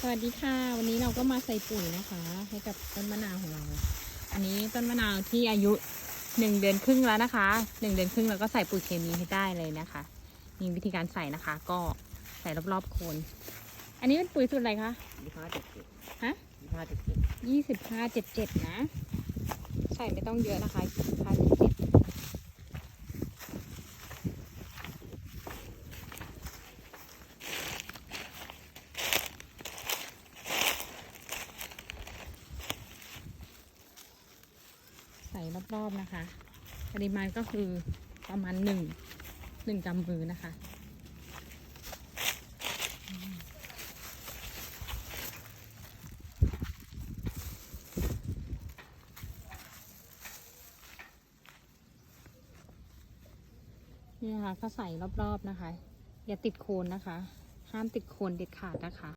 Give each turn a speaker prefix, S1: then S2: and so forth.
S1: สวัสดีค่ะ วันนี้เราก็มาใส่ปุ๋ยนะคะ ให้กับต้นมะนาวของเรา อันนี้ต้นมะนาวที่อายุหนึ่งเดือนครึ่งแล้วนะคะหนึ่งเดือนครึ่งเราก็ใส่ปุ๋ยเคมีให้ได้เลยนะคะมีวิธีการใส่นะคะ ก็ใส่รอบๆโคนอันนี้เป็นปุ๋ยสูตรอะไรคะ
S2: ยี่ห้าเจ็ดเจ็ด
S1: ฮะ
S2: ยี่ห้าเจ็ดเจ็ด
S1: ยี่สิบห้าเจ็ดเจ็ดนะ ใส่ไม่ต้องเยอะนะคะยี่สิบห้าเจ็ดเจ็ด ส่รอบๆนะคะ ปริมาณก็คือประมาณหนึ่งหนึ่งกำมือนะคะนี่นะคะก็ใส่รอบๆนะคะ อย่าติดโคนนะคะ ห้ามติดโคนเด็ดขาดนะคะ